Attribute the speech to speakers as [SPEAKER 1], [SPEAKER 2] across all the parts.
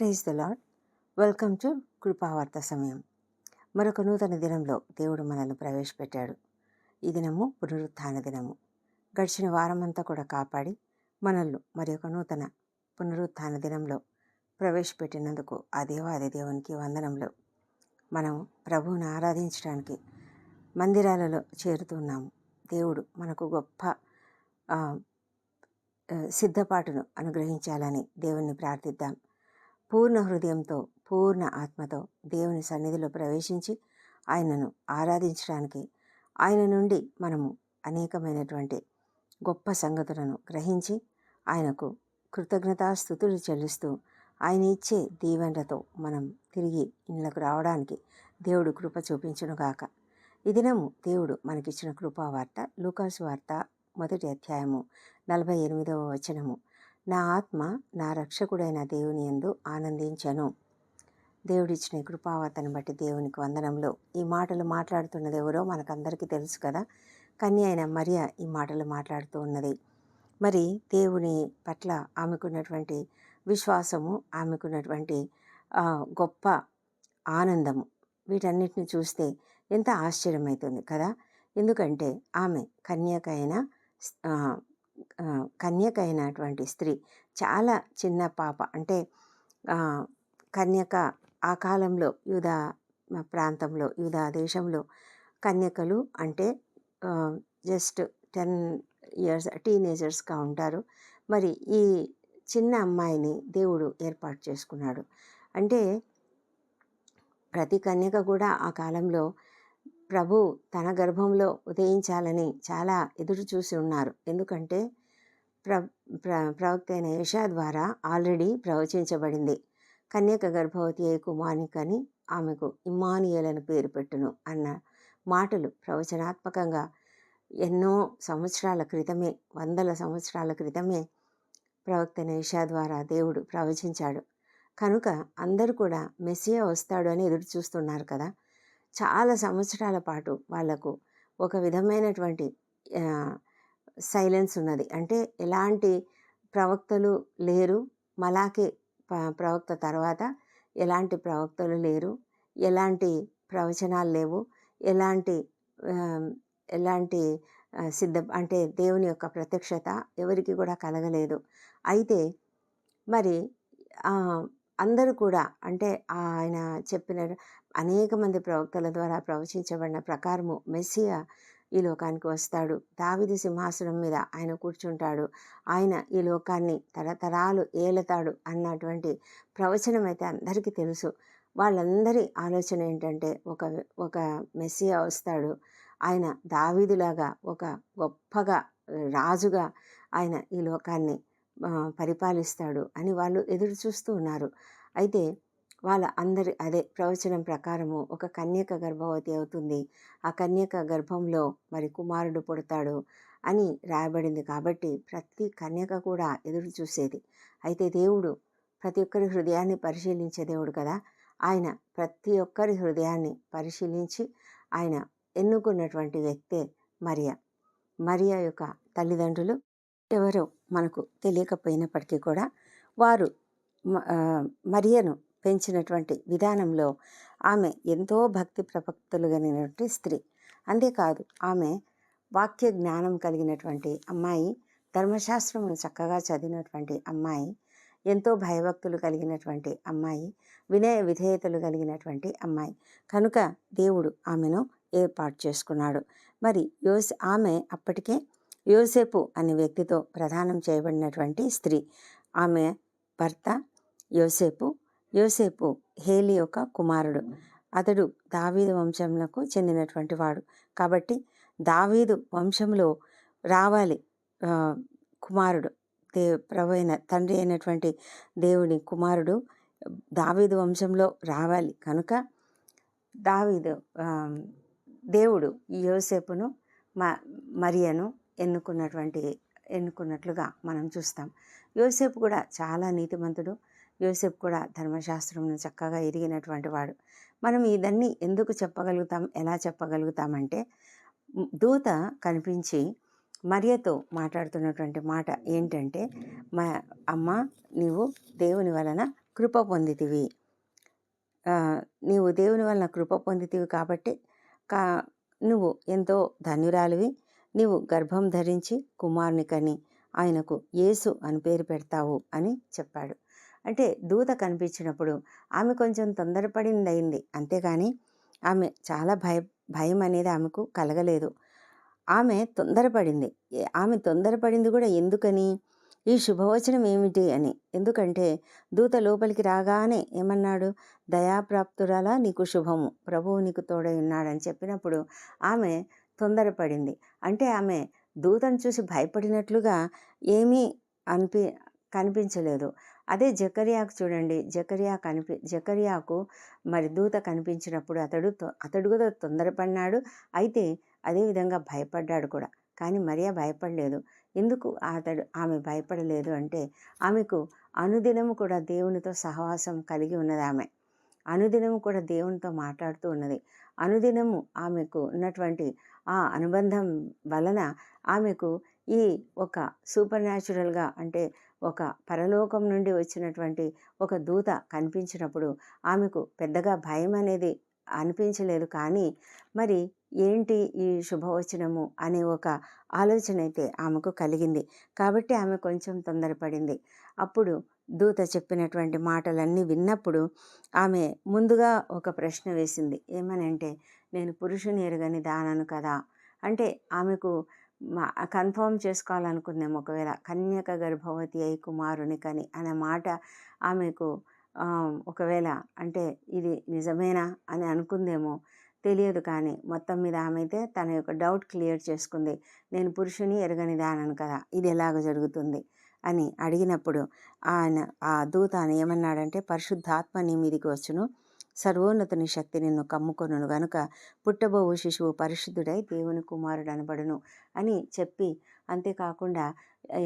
[SPEAKER 1] Praise the lord welcome to Krupavartha సమయం. మరొక నూతన దినంలో దేవుడు మనల్ని ప్రవేశపెట్టాడు. ఈ దినము పునరుత్థాన దినము. గడిచిన వారమంతా కూడా కాపాడి మనల్ని మరి ఒక నూతన పునరుత్థాన దినంలో ప్రవేశపెట్టినందుకు ఆ దేవాది దేవునికి వందనంలో మనం ప్రభువుని ఆరాధించడానికి మందిరాలలో చేరుతున్నాము దేవుడు మనకు గొప్ప సిద్ధపాటును అనుగ్రహించాలని దేవుణ్ణి ప్రార్థిద్దాం. పూర్ణ హృదయంతో పూర్ణ ఆత్మతో దేవుని సన్నిధిలో ప్రవేశించి ఆయనను ఆరాధించడానికి ఆయన నుండి మనము అనేకమైనటువంటి గొప్ప సంగతులను గ్రహించి ఆయనకు కృతజ్ఞతాస్థుతులు చెల్లిస్తూ ఆయన ఇచ్చే దీవెనలతో మనం తిరిగి ఇళ్ళకు రావడానికి దేవుడు కృప చూపించునుగాక ఈ దినము దేవుడు మనకిచ్చిన కృపావార్త లూకాసు వార్త మొదటి అధ్యాయము నలభై ఎనిమిదవ వచనము. నా ఆత్మ నా రక్షకుడైన దేవుని యందు ఆనందించను. దేవుడిచ్చిన కృపావతను బట్టి దేవునికి వందనంలో ఈ మాటలు మాట్లాడుతున్నది ఎవరో మనకందరికీ తెలుసు కదా? కన్య అయిన మరియ ఈ మాటలు మాట్లాడుతూ ఉన్నది. మరి దేవుని పట్ల ఆమెకున్నటువంటి విశ్వాసము ఆమెకున్నటువంటి గొప్ప ఆనందము వీటన్నిటిని చూస్తే ఎంత ఆశ్చర్యమవుతుంది కదా? ఎందుకంటే ఆమె కన్యకైన కన్యక అయినటువంటి స్త్రీ చాలా చిన్న పాప. అంటే కన్యక ఆ కాలంలో యూదా ప్రాంతంలో యూదా దేశంలో కన్యకలు అంటే జస్ట్ టెన్ ఇయర్స్ టీనేజర్స్గా ఉంటారు. మరి ఈ చిన్న అమ్మాయిని దేవుడు ఏర్పాటు చేసుకున్నాడు. అంటే ప్రతి కన్యక కూడా ఆ కాలంలో ప్రభు తన గర్భంలో ఉదయించాలని చాలా ఎదురు చూసి ఉన్నారు. ఎందుకంటే ప్ర ప్ర ప్రవక్త అయిన యషా ద్వారా ఆల్రెడీ ప్రవచించబడింది. కన్యక గర్భవతి అయి కుమారునికని ఆమెకు ఇమ్మానియలను పేరు పెట్టును అన్న మాటలు ప్రవచనాత్మకంగా ఎన్నో సంవత్సరాల క్రితమే వందల సంవత్సరాల క్రితమే ప్రవక్త నేషా ద్వారా దేవుడు ప్రవచించాడు. కనుక అందరూ కూడా మెస్సియా వస్తాడు అని ఎదురు చూస్తున్నారు కదా. చాలా సంవత్సరాల పాటు వాళ్ళకు ఒక విధమైనటువంటి సైలెన్స్ ఉన్నది. అంటే ఎలాంటి ప్రవక్తలు లేరు. మలాకి ప్రవక్త తర్వాత ఎలాంటి ప్రవక్తలు లేరు. ఎలాంటి ప్రవచనాలు లేవు. ఎలాంటి ఎలాంటి సిద్ధ అంటే దేవుని యొక్క ప్రత్యక్షత ఎవరికి కూడా కలగలేదు. అయితే మరి అందరూ కూడా అంటే ఆయన చెప్పిన అనేక మంది ప్రవక్తల ద్వారా ప్రవచించబడిన ప్రకారము మెస్సియా ఈ లోకానికి వస్తాడు. దావిది సింహాసనం మీద ఆయన కూర్చుంటాడు. ఆయన ఈ లోకాన్ని తరతరాలు ఏలతాడు అన్నటువంటి ప్రవచనం అయితే అందరికీ తెలుసు. వాళ్ళందరి ఆలోచన ఏంటంటే ఒక ఒక మెస్సియా వస్తాడు. ఆయన దావీదులాగా ఒక గొప్పగా రాజుగా ఆయన ఈ లోకాన్ని పరిపాలిస్తాడు అని వాళ్ళు ఎదురు చూస్తూ ఉన్నారు. అయితే వాళ్ళ అందరి అదే ప్రవచనం ప్రకారము ఒక కన్యక గర్భవతి అవుతుంది. ఆ కన్యక గర్భంలో మరి కుమారుడు పుడతాడు అని రాయబడింది కాబట్టి ప్రతి కన్యక కూడా ఎదురు చూసేది. అయితే దేవుడు ప్రతి ఒక్కరి హృదయాన్ని పరిశీలించే దేవుడు కదా. ఆయన ప్రతి ఒక్కరి హృదయాన్ని పరిశీలించి ఆయన ఎన్నుకున్నటువంటి వ్యక్తే మరియ. మరియా యొక్క తల్లిదండ్రులు ఎవరో మనకు తెలియకపోయినప్పటికీ కూడా వారు మరియను పెంచినటువంటి విధానంలో ఆమె ఎంతో భక్తి ప్రపక్తులు కలిగినటువంటి స్త్రీ. అంతేకాదు ఆమె వాక్య జ్ఞానం కలిగినటువంటి అమ్మాయి ధర్మశాస్త్రమును చక్కగా చదివినటువంటి అమ్మాయి ఎంతో భయభక్తులు కలిగినటువంటి అమ్మాయి వినయ విధేయతలు కలిగినటువంటి అమ్మాయి. కనుక దేవుడు ఆమెను ఏర్పాటు చేసుకున్నాడు. మరి యోస్ ఆమె అప్పటికే యోసేపు అనే వ్యక్తితో ప్రదానం చేయబడినటువంటి స్త్రీ. ఆమె భర్త యోసేపు యోసేపు హేలి యొక్క కుమారుడు. అతడు దావీదు వంశంలకు చెందినటువంటి వాడు. కాబట్టి దావీదు వంశంలో రావాలి కుమారుడు. దే ప్రభు అయిన తండ్రి అయినటువంటి దేవుని కుమారుడు దావీదు వంశంలో రావాలి. కనుక దావీదు దేవుడు యోసేపును మ మరియను ఎన్నుకున్నటువంటి ఎన్నుకున్నట్లుగా మనం చూస్తాం. యోసేపు కూడా చాలా నీతిమంతుడు. యోసెఫ్ కూడా ధర్మశాస్త్రంను చక్కగా ఎరిగినటువంటి వాడు. మనం ఇదన్నీ ఎందుకు చెప్పగలుగుతాం? ఎలా చెప్పగలుగుతామంటే దూత కనిపించి మరియతో మాట్లాడుతున్నటువంటి మాట ఏంటంటే మా అమ్మ నీవు దేవుని వలన కృప పొందితివి. నీవు దేవుని వలన కృప పొందితివి కాబట్టి కా నువ్వు ఎంతో ధన్యురాలివి నీవు గర్భం ధరించి కుమారుని కని ఆయనకు యేసు అని పేరు పెడతావు అని చెప్పాడు. అంటే దూత కనిపించినప్పుడు ఆమె కొంచెం తొందరపడింది అయింది అంతేగాని ఆమె చాలా భయ భయం అనేది ఆమెకు కలగలేదు. ఆమె తొందరపడింది. ఏ- ఆమె తొందరపడింది కూడా ఎందుకని? ఈ శుభవచనం ఏమిటి అని. ఎందుకంటే దూత లోపలికి రాగానే ఏమన్నాడు? దయాప్రాప్తురాలా నీకు శుభము. ప్రభువు నీకు తోడై ఉన్నాడని చెప్పినప్పుడు ఆమె తొందరపడింది. అంటే ఆమె దూతను చూసి భయపడినట్లుగా ఏమీ అనిపి కనిపించలేదు. అదే జకర్యాకు చూడండి. జకర్యా కనిపి జకర్యాకు మరి దూత కనిపించినప్పుడు అతడు తొ- అతడు కూడా తొందరపడినాడు. అయితే అదేవిధంగా భయపడ్డాడు కూడా. కానీ మరియా భయపడలేదు. ఎందుకు అతడు ఆమె భయపడలేదు అంటే ఆమెకు అనుదినము కూడా దేవునితో సహవాసం కలిగి ఉన్నది ఆమె. అనుదినము కూడా దేవునితో మాట్లాడుతూ ఉన్నది. అనుదినము ఆమెకు ఉన్నటువంటి ఆ అనుబంధం వలన ఆమెకు ఈ ఒక సూపర్ న్యాచురల్గా అంటే ఒక పరలోకం నుండి వచ్చినటువంటి ఒక దూత కనిపించినప్పుడు ఆమెకు పెద్దగా భయం అనేది అనిపించలేదు. కానీ మరి ఏంటి ఈ శుభవచనము అనే ఒక ఆలోచన అయితే ఆమెకు కలిగింది. కాబట్టి ఆమె కొంచెం తొందరపడింది. అప్పుడు దూత చెప్పినటువంటి మాటలన్నీ విన్నప్పుడు ఆమె ముందుగా ఒక ప్రశ్న వేసింది. ఏమనంటే నేను పురుషుని ఎరగని దానను కదా? అంటే ఆమెకు కన్ఫర్మ్ చేసుకోవాలనుకుందేమో ఒకవేళ కన్యక గర్భవతి అయి కుమారుని కని అనే మాట ఆమెకు ఒకవేళ అంటే ఇది నిజమేనా అని అనుకుందేమో తెలియదు కానీ మొత్తం మీద ఆమె అయితే తన యొక్క డౌట్ క్లియర్ చేసుకుంది. నేను పురుషుని ఎరగని దానను కదా ఇది ఎలాగ జరుగుతుంది అని అడిగినప్పుడు ఆయన ఆ దూత అని ఏమన్నాడంటే పరిశుద్ధాత్మ నీ మీదికి వచ్చును సర్వోన్నతుని శక్తి నిన్ను కమ్ముకొనును గనుక పుట్టబోవు శిశువు పరిశుద్ధుడై దేవుని కుమారుడు అనబడును అని చెప్పి అంతేకాకుండా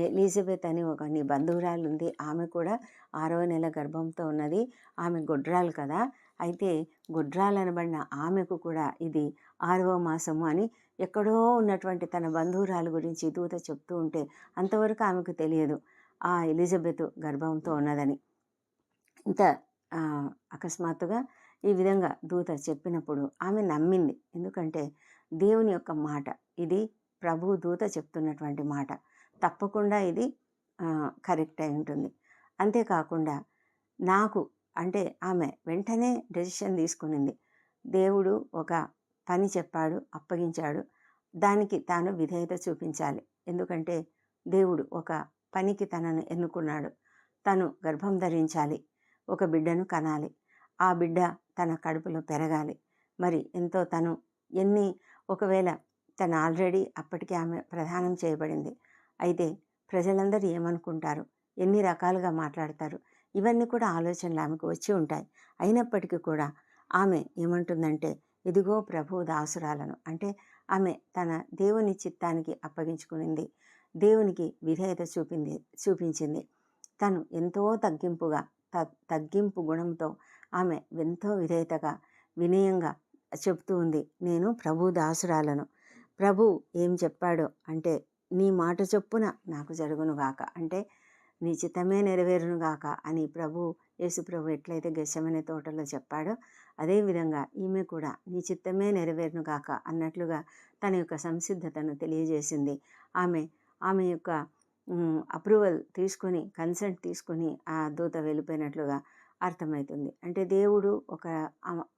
[SPEAKER 1] ఎలిజబెత్ అని ఒక నీ బంధువురాలు ఉంది. ఆమె కూడా ఆరవ నెల గర్భంతో ఉన్నది. ఆమె గొడ్రాలు కదా. అయితే గొడ్రాలు అనబడిన ఆమెకు కూడా ఇది ఆరవ మాసము అని ఎక్కడో ఉన్నటువంటి తన బంధువురాలు గురించి దూత చెప్తూ ఉంటే అంతవరకు ఆమెకు తెలియదు. ఆ ఎలిజబెత్ గర్భంతో ఉన్నదని. ఇంత అకస్మాత్తుగా ఈ విధంగా దూత చెప్పినప్పుడు ఆమె నమ్మింది. ఎందుకంటే దేవుని యొక్క మాట ఇది ప్రభు దూత చెప్తున్నటువంటి మాట. తప్పకుండా ఇది కరెక్ట్ అయి ఉంటుంది. అంతేకాకుండా నాకు అంటే ఆమె వెంటనే డెసిషన్ తీసుకునింది. దేవుడు ఒక పని చెప్పాడు అప్పగించాడు. దానికి తాను విధేయత చూపించాలి. ఎందుకంటే దేవుడు ఒక పనికి తనను ఎన్నుకున్నాడు. తను గర్భం ధరించాలి. ఒక బిడ్డను కనాలి. ఆ బిడ్డ తన కడుపులో పెరగాలి. మరి ఎంతో తను ఎన్ని ఒకవేళ తను ఆల్రెడీ అప్పటికే ఆమె ప్రదానం చేయబడింది. అయితే ప్రజలందరూ ఏమనుకుంటారు? ఎన్ని రకాలుగా మాట్లాడతారు? ఇవన్నీ కూడా ఆలోచనలు ఆమెకు వచ్చి ఉంటాయి. అయినప్పటికీ కూడా ఆమె ఏమంటుందంటే ఇదిగో ప్రభు దాసురాలను. అంటే ఆమె తన దేవుని చిత్తానికి అప్పగించుకునింది. దేవునికి విధేయత చూపింది చూపించింది. తను ఎంతో తగ్గింపుగా తగ్గింపు గుణంతో ఆమె ఎంతో విధేయతగా వినయంగా చెప్తూ ఉంది. నేను ప్రభు దాసురాలను. ప్రభు ఏం చెప్పాడో అంటే నీ మాట చొప్పున నాకు జరుగునుగాక అంటే నీ చిత్తమే నెరవేరునుగాక అని ప్రభు యేసు ప్రభు ఎట్లయితే గెస్సమనే తోటలో చెప్పాడో అదేవిధంగా ఈమె కూడా నీ చిత్తమే నెరవేరునుగాక అన్నట్లుగా తన యొక్క సంసిద్ధతను తెలియజేసింది. ఆమె ఆమె యొక్క అప్రూవల్ తీసుకొని కన్సెంట్ తీసుకొని ఆ దూత వెళ్ళిపోయినట్లుగా అర్థమవుతుంది అంటే దేవుడు ఒక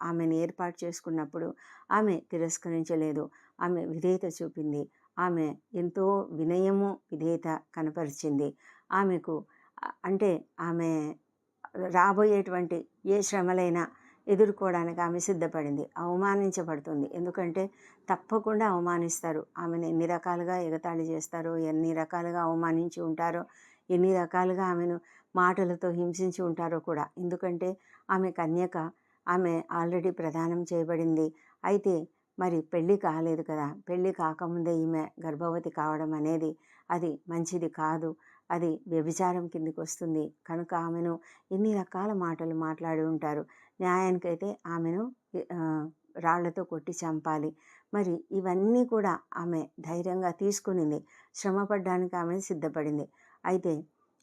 [SPEAKER 1] ఆమెను ఏర్పాటు చేసుకున్నప్పుడు ఆమె తిరస్కరించలేదు. ఆమె విధేయత చూపింది. ఆమె ఎంతో వినయము విధేయత కనపరిచింది. ఆమెకు అంటే ఆమె రాబోయేటువంటి ఏ శ్రమలైనా ఎదుర్కోవడానికి ఆమె సిద్ధపడింది. అవమానించబడుతుంది. ఎందుకంటే తప్పకుండా అవమానిస్తారు. ఆమెను ఎన్ని రకాలుగా ఎగతాళి చేస్తారో ఎన్ని రకాలుగా అవమానించి ఉంటారో ఎన్ని రకాలుగా ఆమెను మాటలతో హింసించి ఉంటారో కూడా. ఎందుకంటే ఆమె కన్యక ఆమె ఆల్రెడీ ప్రదానం చేయబడింది. అయితే మరి పెళ్ళి కాలేదు కదా. పెళ్ళి కాకముందే ఈమె గర్భవతి కావడం అనేది అది మంచిది కాదు. అది వ్యభిచారం కిందికి వస్తుంది. కనుక ఆమెను ఎన్ని రకాల మాటలు మాట్లాడి ఉంటారు. న్యాయానికైతే ఆమెను రాళ్ళతో కొట్టి చంపాలి. మరి ఇవన్నీ కూడా ఆమె ధైర్యంగా తీసుకునింది. శ్రమపడ్డానికి ఆమె సిద్ధపడింది. అయితే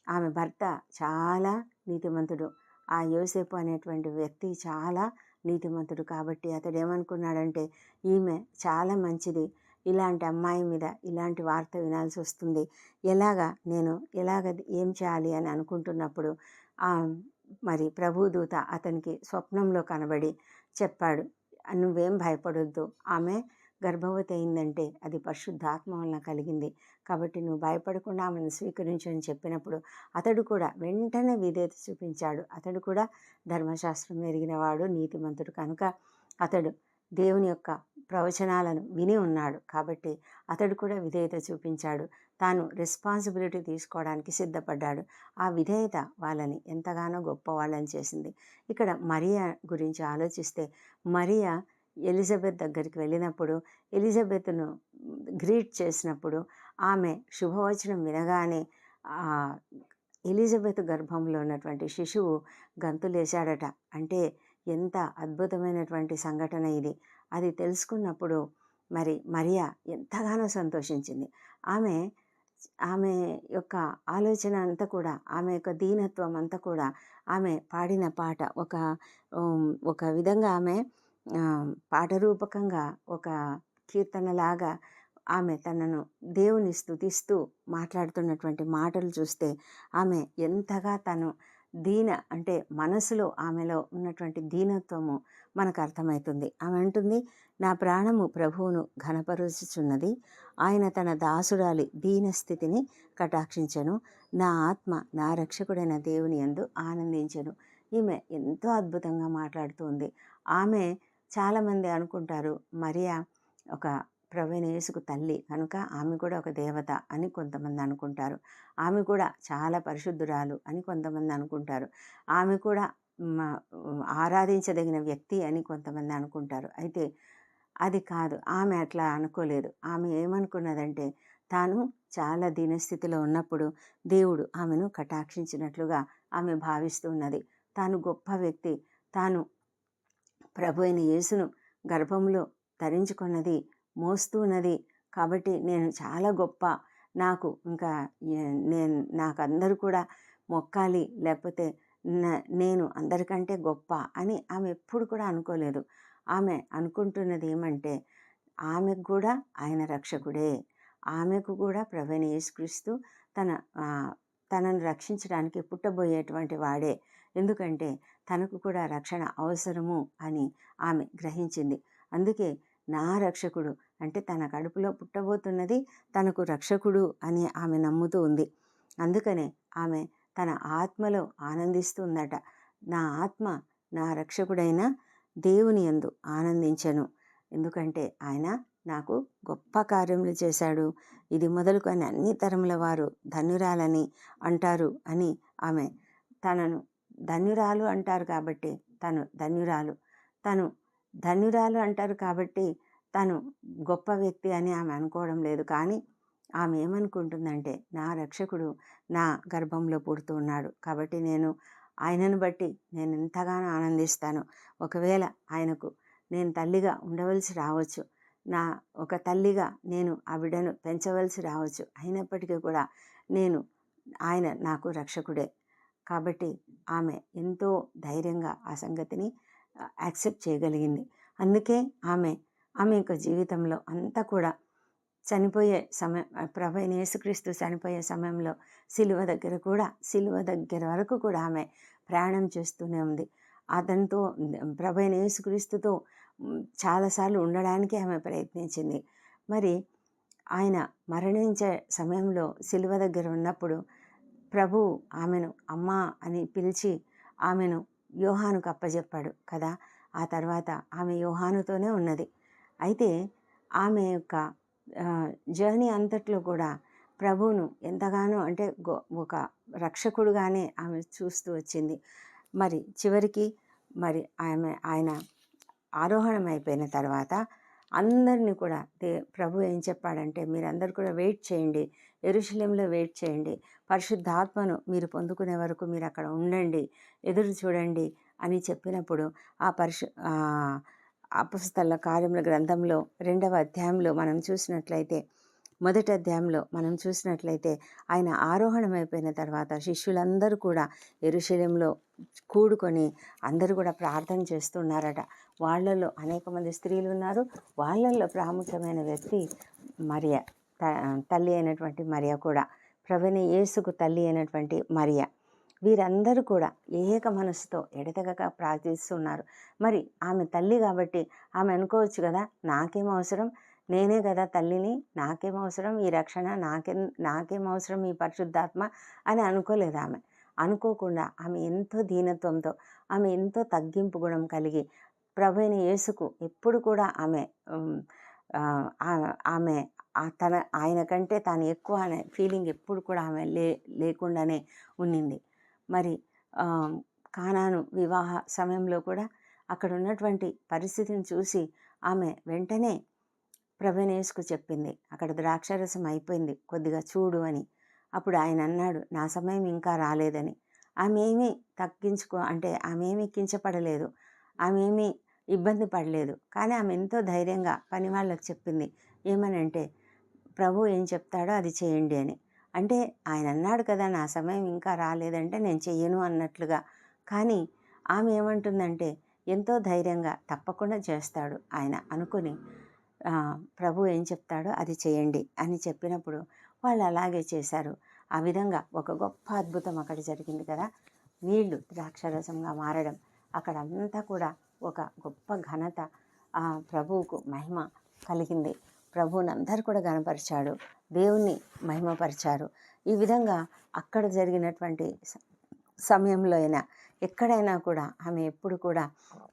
[SPEAKER 1] ఆమె భర్త చాలా నీతిమంతుడు. ఆ యోసేపు అనేటువంటి వ్యక్తి చాలా నీతిమంతుడు కాబట్టి అతడు ఏమనుకున్నాడంటే ఈమె చాలా మంచిది. ఇలాంటి అమ్మాయి మీద ఇలాంటి వార్త వినాల్సి వస్తుంది. ఎలాగా నేను ఎలాగ ఏం చేయాలి అని అనుకుంటున్నప్పుడు మరి ప్రభుదూత అతనికి స్వప్నంలో కనబడి చెప్పాడు నువ్వేం భయపడొద్దు. ఆమె గర్భవతి అయిందంటే అది పరిశుద్ధాత్మ వలన కలిగింది. కాబట్టి నువ్వు భయపడకుండా ఆమెను స్వీకరించని చెప్పినప్పుడు అతడు కూడా వెంటనే విధేయత చూపించాడు. అతడు కూడా ధర్మశాస్త్రం ఎరిగినవాడు నీతిమంతుడు. కనుక అతడు దేవుని యొక్క ప్రవచనాలను విని ఉన్నాడు. కాబట్టి అతడు కూడా విధేయత చూపించాడు. తాను రెస్పాన్సిబిలిటీ తీసుకోవడానికి సిద్ధపడ్డాడు. ఆ విధేయత వాళ్ళని ఎంతగానో గొప్ప వాళ్ళని చేసింది. ఇక్కడ మరియా గురించి ఆలోచిస్తే మరియా ఎలిజబెత్ దగ్గరికి వెళ్ళినప్పుడు ఎలిజబెత్ను గ్రీట్ చేసినప్పుడు ఆమె శుభవచనం వినగానే ఎలిజబెత్ గర్భంలో ఉన్నటువంటి శిశువు గంతులేశాడట. అంటే ఎంత అద్భుతమైనటువంటి సంఘటన ఇది. అది తెలుసుకున్నప్పుడు మరి మరియా ఎంతగానో సంతోషించింది. ఆమె ఆమె యొక్క ఆలోచన అంతా కూడా ఆమె యొక్క దీనత్వం అంతా కూడా ఆమె పాడిన పాట. ఒక ఒక విధంగా ఆమె పాట రూపకంగా ఒక కీర్తనలాగా ఆమె తనను దేవుని స్థుతిస్తూ మాట్లాడుతున్నటువంటి మాటలు చూస్తే ఆమె ఎంతగా తను దీన అంటే మనసులో ఆమెలో ఉన్నటువంటి దీనత్వము మనకు అర్థమవుతుంది. ఆమె అంటుంది నా ప్రాణము ప్రభువును ఘనపరుచుచున్నది. ఆయన తన దాసుడాలి దీన స్థితిని కటాక్షించను. నా ఆత్మ నా రక్షకుడైన దేవుని ఎందు ఆనందించను. ఈమె ఎంతో అద్భుతంగా మాట్లాడుతుంది ఆమె చాలామంది అనుకుంటారు మరియా ఒక ప్రవీణ యేసుకు తల్లి కనుక ఆమె కూడా ఒక దేవత అని కొంతమంది అనుకుంటారు. ఆమె కూడా చాలా పరిశుద్ధురాలు అని కొంతమంది అనుకుంటారు. ఆమె కూడా ఆరాధించదగిన వ్యక్తి అని కొంతమంది అనుకుంటారు. అయితే అది కాదు. ఆమె అట్లా అనుకోలేదు. ఆమె ఏమనుకున్నదంటే తాను చాలా దీనస్థితిలో ఉన్నప్పుడు దేవుడు ఆమెను కటాక్షించినట్లుగా ఆమె భావిస్తున్నది తాను గొప్ప వ్యక్తి. తాను ప్రభు అయిన యేసును గర్భంలో ధరించుకున్నది మోస్తున్నది. కాబట్టి నేను చాలా గొప్ప. నాకు ఇంకా నేను నాకు అందరూ కూడా మొక్కాలి. లేకపోతే నేను అందరికంటే గొప్ప అని ఆమె ఎప్పుడు కూడా అనుకోలేదు. ఆమె అనుకుంటున్నది ఏమంటే ఆమెకు కూడా ఆయన రక్షకుడే. ఆమెకు కూడా ప్రవీణ యేసుక్రీస్తు తన తనను రక్షించడానికి పుట్టబోయేటువంటి వాడే. ఎందుకంటే తనకు కూడా రక్షణ అవసరము అని ఆమె గ్రహించింది. అందుకే నా రక్షకుడు. అంటే తన కడుపులో పుట్టబోతున్నది తనకు రక్షకుడు అని ఆమె నమ్ముతూ ఉంది. అందుకనే ఆమె తన ఆత్మలో ఆనందిస్తుందట. నా ఆత్మ నా రక్షకుడైన దేవుని ఎందు ఆనందించను. ఎందుకంటే ఆయన నాకు గొప్ప కార్యములు చేశాడు. ఇది మొదలుకొని అన్ని తరముల వారు ధన్యురాలని అంటారు అని ఆమె తనను ధన్యురాలు అంటారు కాబట్టి తను ధన్యురాలు తను ధన్యురాలు అంటారు కాబట్టి తను గొప్ప వ్యక్తి అని ఆమె అనుకోవడం లేదు. కానీ ఆమె ఏమనుకుంటుందంటే నా రక్షకుడు నా గర్భంలో పుడుతూ ఉన్నాడు కాబట్టి నేను ఆయనను బట్టి నేను ఎంతగానో ఆనందిస్తాను. ఒకవేళ ఆయనకు నేను తల్లిగా ఉండవలసి రావచ్చు నా ఒక తల్లిగా నేను ఆ బిడ్డను పెంచవలసి రావచ్చు అయినప్పటికీ కూడా నేను ఆయన నాకు రక్షకుడే కాబట్టి ఆమె ఎంతో ధైర్యంగా ఆ సంగతిని యాక్సెప్ట్ చేయగలిగింది. అందుకే ఆమె ఆమె యొక్క జీవితంలో అంతా కూడా చనిపోయే సమయం ప్రభైన యేసుక్రీస్తు చనిపోయే సమయంలో సిలువ దగ్గర కూడా సిలువ దగ్గర వరకు కూడా ఆమె ప్రయాణం చేస్తూనే ఉంది. అతనితో ప్రభైన యేసుక్రీస్తుతో చాలాసార్లు ఉండడానికి ఆమె ప్రయత్నించింది. మరి ఆయన మరణించే సమయంలో సిలువ దగ్గర ఉన్నప్పుడు ప్రభు ఆమెను అమ్మా అని పిలిచి ఆమెను యోహానుకు అప్పజెప్పాడు కదా! ఆ తర్వాత ఆమె యోహానుతోనే ఉన్నది. అయితే ఆమె యొక్క జర్నీ అంతట్లో కూడా ప్రభువును ఎంతగానో అంటే ఒక రక్షకుడుగానే ఆమె చూస్తూ వచ్చింది. మరి చివరికి మరి ఆమె ఆయన ఆరోహణం అయిపోయిన తర్వాత అందరినీ కూడా దే ప్రభు ఏం చెప్పాడంటే మీరందరూ కూడా వెయిట్ చేయండి ఎరుశల్యంలో వెయిట్ చేయండి పరిశుద్ధాత్మను మీరు పొందుకునే వరకు మీరు అక్కడ ఉండండి ఎదురు చూడండి అని చెప్పినప్పుడు ఆ పరిశు అపస్థల కార్యముల గ్రంథంలో రెండవ అధ్యాయంలో మనం చూసినట్లయితే మొదటి అధ్యాయంలో మనం చూసినట్లయితే ఆయన ఆరోహణమైపోయిన తర్వాత శిష్యులందరూ కూడా ఎరుశల్యంలో కూడుకొని అందరూ కూడా ప్రార్థన చేస్తున్నారట. వాళ్ళల్లో అనేక మంది స్త్రీలు ఉన్నారు. వాళ్ళల్లో ప్రాముఖ్యమైన వ్యక్తి మరియ త- తల్లి అయినటువంటి మరియ కూడా. ప్రవీణ యేసుకు తల్లి అయినటువంటి మరియా. వీరందరూ కూడా ఏక మనసుతో ఎడతెగక ప్రార్థిస్తున్నారు. మరి ఆమె తల్లి కాబట్టి ఆమె అనుకోవచ్చు కదా నాకేం అవసరం? నేనే కదా తల్లిని నాకేం అవసరం? ఈ రక్షణ నాకేం నాకేం అవసరం ఈ పరిశుద్ధాత్మ? అని అనుకోలేదు ఆమె. అనుకోకుండా ఆమె ఎంతో దీనత్వంతో ఆమె ఎంతో తగ్గింపు గుణం కలిగి ప్రభు యేసుకు ఎప్పుడు కూడా ఆమె ఆమె తన ఆయన కంటే తాను ఎక్కువ అనే ఫీలింగ్ ఎప్పుడు కూడా ఆమె లే లేకుండానే ఉన్నింది. మరి కానాను వివాహ సమయంలో కూడా అక్కడ ఉన్నటువంటి పరిస్థితిని చూసి ఆమె వెంటనే ప్రవీణేష్కు చెప్పింది. అక్కడ ద్రాక్షరసం అయిపోయింది కొద్దిగా చూడు అని. అప్పుడు ఆయన అన్నాడు నా సమయం ఇంకా రాలేదని. ఆమె ఏమీ తగ్గించుకో అంటే ఆమె ఏమీ కించపడలేదు ఆమె ఏమీ ఇబ్బంది పడలేదు. కానీ ఆమె ఎంతో ధైర్యంగా పని వాళ్ళకి చెప్పింది. ఏమనంటే ప్రభు ఏం చెప్తాడో అది చేయండి అని. అంటే ఆయన అన్నాడు కదా నా సమయం ఇంకా రాలేదంటే నేను చెయ్యను అన్నట్లుగా. కానీ ఆమె ఏమంటుందంటే ఎంతో ధైర్యంగా తప్పకుండా చేస్తాడు ఆయన అనుకుని ప్రభు ఏం చెప్తాడో అది చేయండి అని చెప్పినప్పుడు వాళ్ళు అలాగే చేశారు. ఆ విధంగా ఒక గొప్ప అద్భుతం అక్కడ జరిగింది కదా. నీళ్ళు ద్రాక్షరసంగా మారడం అక్కడ అంతా కూడా ఒక గొప్ప ఘనత ఆ ప్రభువుకు మహిమ కలిగింది. ప్రభువుని అందరు కూడా గనపరిచాడు దేవుణ్ణి మహిమపరిచారు. ఈ విధంగా అక్కడ జరిగినటువంటి సమయంలో అయినా ఎక్కడైనా కూడా ఆమె ఎప్పుడు కూడా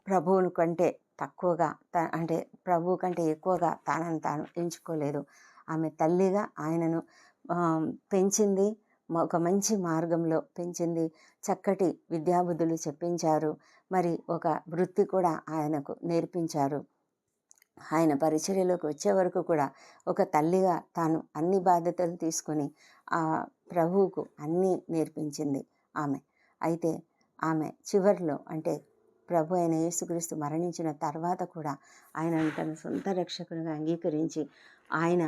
[SPEAKER 1] ప్రభువుని కంటే తక్కువగా అంటే ప్రభువు కంటే ఎక్కువగా తానని తాను ఎంచుకోలేదు. ఆమె తల్లిగా ఆయనను పెంచింది ఒక మంచి మార్గంలో పెంచింది. చక్కటి విద్యాబుద్ధులు చెప్పించారు. మరి ఒక వృత్తి కూడా ఆయనకు నేర్పించారు. ఆయన పరిచర్యలోకి వచ్చే వరకు కూడా ఒక తల్లిగా తాను అన్ని బాధ్యతలు తీసుకొని ఆ ప్రభువుకు అన్నీ నేర్పించింది ఆమె. అయితే ఆమె చివరిలో అంటే ప్రభు అయిన యేసుక్రీస్తు మరణించిన తర్వాత కూడా ఆయనను తన సొంత రక్షకునిగా అంగీకరించి ఆయన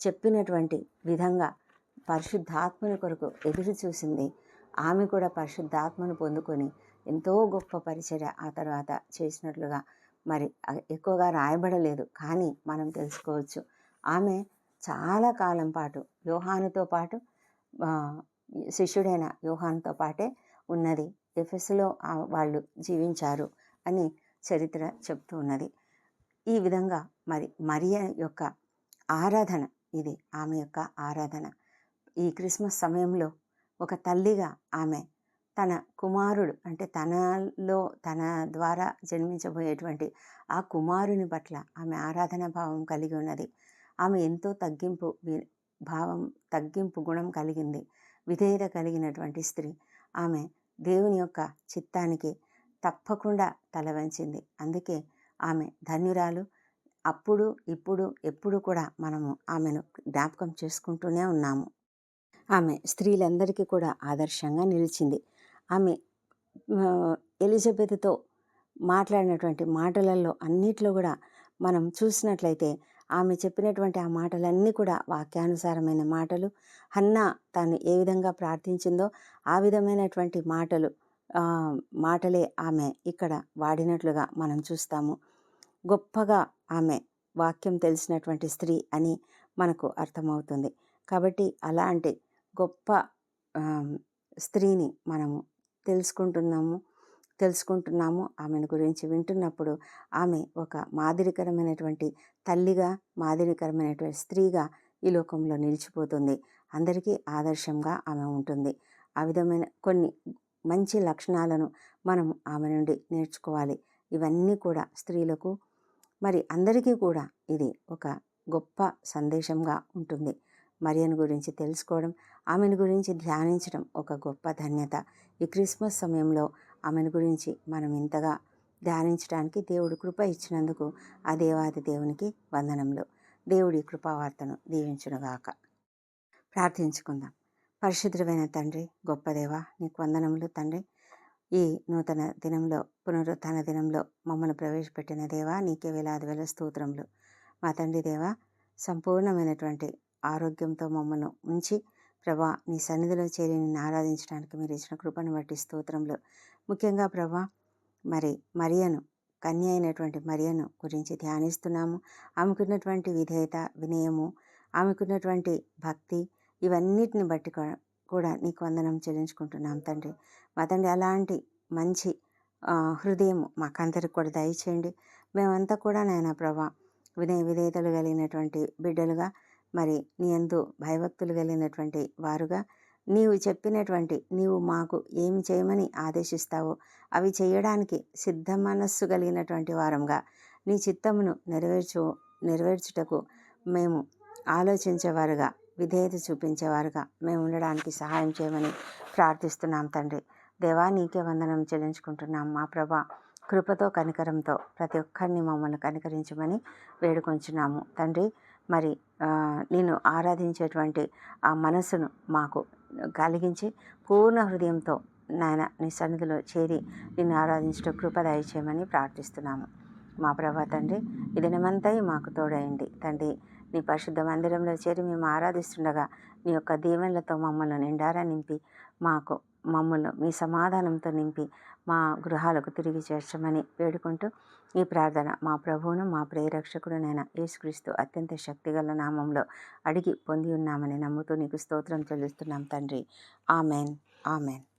[SPEAKER 1] చెప్పినటువంటి విధంగా పరిశుద్ధాత్మని కొరకు ఎదురు చూసింది. ఆమె కూడా పరిశుద్ధాత్మను పొందుకొని ఎంతో గొప్ప పరిచర్య ఆ తర్వాత చేసినట్లుగా మరి ఎక్కువగా రాయబడలేదు. కానీ మనం తెలుసుకోవచ్చు. ఆమె చాలా కాలం పాటు యోహానుతో పాటు శిష్యుడైన యోహానుతో పాటే ఉన్నది. ఎఫెస్లో వాళ్ళు జీవించారు అని చరిత్ర చెప్తూ ఉన్నది. ఈ విధంగా మరి మరియ యొక్క ఆరాధన ఇది. ఆమె యొక్క ఆరాధన. ఈ క్రిస్మస్ సమయంలో ఒక తల్లిగా ఆమె తన కుమారుడు అంటే తనలో తన ద్వారా జన్మించబోయేటువంటి ఆ కుమారుని పట్ల ఆమె ఆరాధన భావం కలిగి ఉన్నది. ఆమె ఎంతో తగ్గింపు వి- భావం తగ్గింపు గుణం కలిగింది. విధేయత కలిగినటువంటి స్త్రీ. ఆమె దేవుని యొక్క చిత్తానికి తప్పకుండా తల వంచింది. అందుకే ఆమె ధన్యురాలు. అప్పుడు ఇప్పుడు ఎప్పుడు కూడా మనము ఆమెను జ్ఞాపకం చేసుకుంటూనే ఉన్నాము. ఆమె స్త్రీలందరికీ కూడా ఆదర్శంగా నిలిచింది. ఆమె ఎలిజబెత్తో మాట్లాడినటువంటి మాటలలో అన్నిట్లో కూడా మనం చూసినట్లయితే ఆమె చెప్పినటువంటి ఆ మాటలన్నీ కూడా వాక్యానుసారమైన మాటలు. హన్నా తాను ఏ విధంగా ప్రార్థించిందో ఆ విధమైనటువంటి మాటలు మాటలే ఆమె ఇక్కడ వాడినట్లుగా మనం చూస్తాము. గొప్పగా ఆమె వాక్యం తెలిసినటువంటి స్త్రీ అని మనకు అర్థమవుతుంది. కాబట్టి అలాంటి గొప్ప స్త్రీని మనము తెలుసుకుంటున్నాము తెలుసుకుంటున్నాము. ఆమెను గురించి వింటున్నప్పుడు ఆమె ఒక మాదిరికరమైనటువంటి తల్లిగా మాదిరికరమైనటువంటి స్త్రీగా ఈ లోకంలో నిలిచిపోతుంది. అందరికీ ఆదర్శంగా ఆమె ఉంటుంది. ఆ విధమైన కొన్ని మంచి లక్షణాలను మనం ఆమె నుండి నేర్చుకోవాలి. ఇవన్నీ కూడా స్త్రీలకు మరి అందరికీ కూడా ఇది ఒక గొప్ప సందేశంగా ఉంటుంది. మరియను గురించి తెలుసుకోవడం ఆమెను గురించి ధ్యానించడం ఒక గొప్ప ధన్యత. ఈ క్రిస్మస్ సమయంలో ఆమెను గురించి మనం ఇంతగా ధ్యానించడానికి దేవుడు కృప ఇచ్చినందుకు ఆ దేవాది దేవునికి వందనములు. దేవుడి కృపావార్తను దీవించునుగాక. ప్రార్థించుకుందాం. పరిశుద్ధమైన తండ్రి గొప్ప దేవ నీకు వందనములు తండ్రి. ఈ నూతన దినంలో పునరుత్థాన దినంలో మమ్మల్ని ప్రవేశపెట్టిన దేవా నీకే వేలాది వేల స్తోత్రములు. మా తండ్రి దేవ సంపూర్ణమైనటువంటి ఆరోగ్యంతో మమ్మల్ని ఉంచి ప్రభా నీ సన్నిధిలో చేరి నిన్ను ఆరాధించడానికి మీరు ఇచ్చిన కృపను బట్టి స్తోత్రంలో. ముఖ్యంగా ప్రభా మరి మరియను కన్య అయినటువంటి మరియను గురించి ధ్యానిస్తున్నాము. ఆమెకున్నటువంటి విధేయత వినయము ఆమెకున్నటువంటి భక్తి ఇవన్నిటిని బట్టి కూడా- కూడా నీకు వందనం చెల్లించుకుంటున్నాం తండ్రి. మా తండ్రి అలాంటి మంచి హృదయం మాకందరికి కూడా దయచేయండి. మేమంతా కూడా నాయన ప్రభా వినయ విధేయతలు కలిగినటువంటి బిడ్డలుగా మరి నీ అందు భయభక్తులు కలిగినటువంటి వారుగా నీవు చెప్పినటువంటి నీవు మాకు ఏమి చేయమని ఆదేశిస్తావో అవి చేయడానికి సిద్ధ మనస్సు కలిగినటువంటి వారంగా నీ చిత్తమును నెరవేర్చు నెరవేర్చుటకు మేము ఆలోచించేవారుగా విధేయత చూపించేవారుగా మేము ఉండడానికి సహాయం చేయమని ప్రార్థిస్తున్నాం తండ్రి. దేవా నీకే వందనం చెల్లించుకుంటున్నాం. మా ప్రభా కృపతో కనికరంతో ప్రతి ఒక్కరిని మమ్మల్ని కనికరించమని వేడుకొంచున్నాము. తండ్రి మరి నేను ఆరాధించేటువంటి ఆ మనసును మాకు కలిగించి పూర్ణ హృదయంతో నాయన నీ సన్నిధిలో చేరి నిన్ను ఆరాధించడం కృప దయచేయమని ప్రార్థిస్తున్నాము. మా ప్రభా తండ్రి ఈ దినమంతా మాకు తోడయండి తండ్రి నీ పరిశుద్ధ మందిరంలో చేరి మేము ఆరాధిస్తుండగా నీ యొక్క దీవెనలతో మమ్మల్ని నిండారా నింపి మాకు మమ్మల్ని మీ సమాధానంతో నింపి మా గృహాలకు తిరిగి చేర్చమని వేడుకుంటూ ఈ ప్రార్థన మా ప్రభువును మా ప్రియరక్షకుడునైన యేసుక్రీస్తు అత్యంత శక్తిగల నామంలో అడిగి పొంది ఉన్నామని నమ్ముతూ నీకు స్తోత్రం చెల్లిస్తున్నాం తండ్రి. ఆమెన్. ఆమెన్.